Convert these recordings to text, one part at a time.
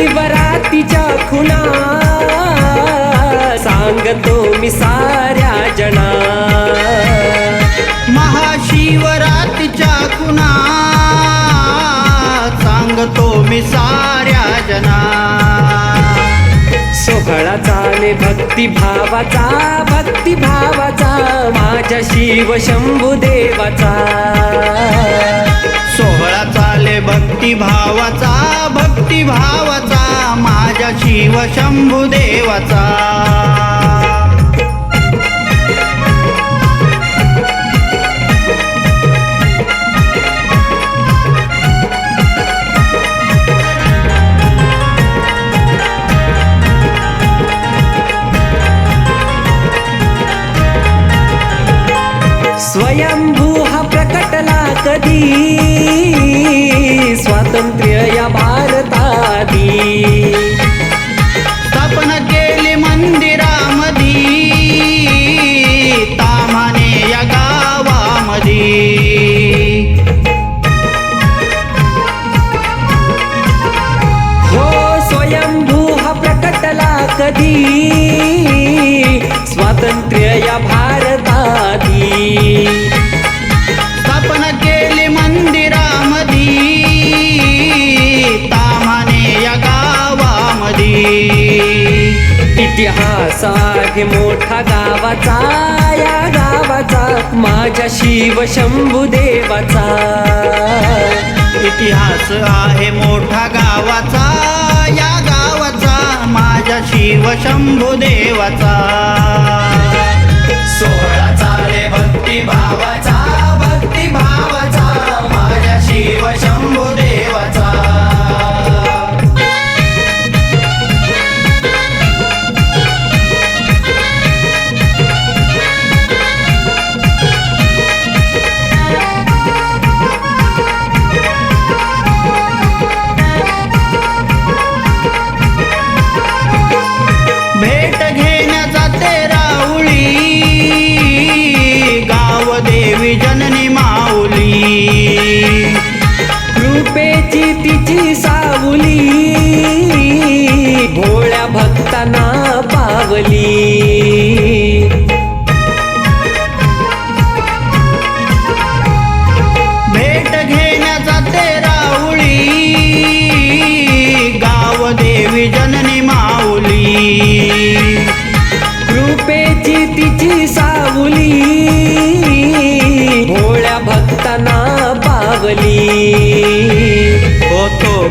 मी खुना सांगतो मी साऱ्या जना. महाशिवरातीच्या खुना सांगतो मी साऱ्या जना. सोहळा चाले भक्ती भावाचा माझ्या शिव शंभू देवाचा भक्तिभावाचा भक्तिभावाचा माझ्या शिव शंभू देवाचा स्वयंभू हा प्रकटला कधी? स्वातंत्र्य या भारतादी. स्थापन केली मंदिरामधी तामाने या गावामधी. हो स्वयंभू प्रकटला कधी? स्वातंत्र्य या हा आहे मोठा गावाचा या गावाचा माझ्या शिव शंभू देवाचा. इतिहास आहे मोठा गावाचा या गावाचा माझ्या शिव शंभू देवाचा. सोहळा चाले भक्ती भावाचा भक्ती भावाचा माझ्या शिव शंभू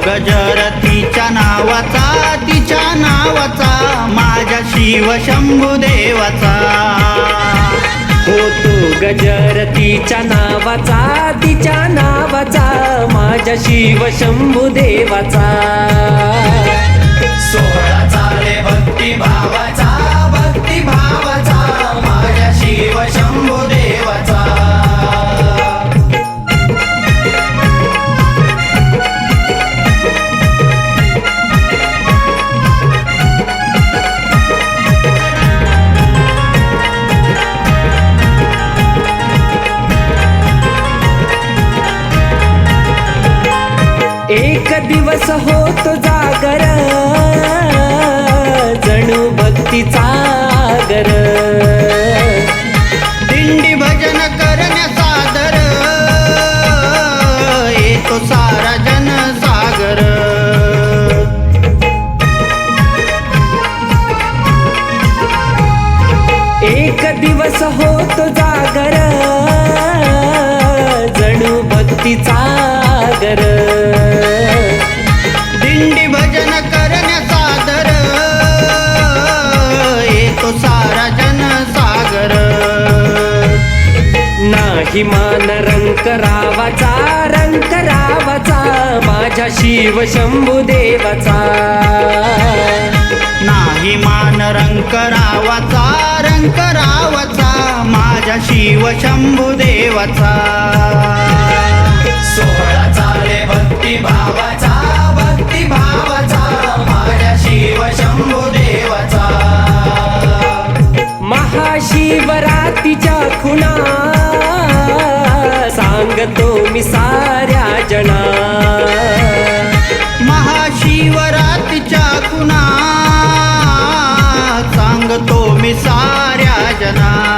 होतो गजर तिच्या नावाचा तिच्या नावाचा माझ्या शिव शंभू देवाचा. होतो गजर तिच्या नावाचा तिच्या नावाचा माझ्या शिव शंभू देवाचा. भक्तीचा गर दिंडी भजन करण्या सादर येतो सारा जनसागर. एक दिवस होत जागर. जणू भक्तीचा गर नाही मान रंक रावाचा रंक रावाचा माझ्या शिव शंभू देवाचा. नाही मान रंक रावाचा रंक रावाचा माझ्या शिव शंभू देवाचा. सोहळा चाले भक्ती भावाचा भक्ती भावाचा माझ्या शिव शंभू देवाचा. महाशिवरातीच्या खुणा सांगतो मी साऱ्या जना महाशिवरात्रीच्या कुणा सांगतो मी साऱ्या जणा.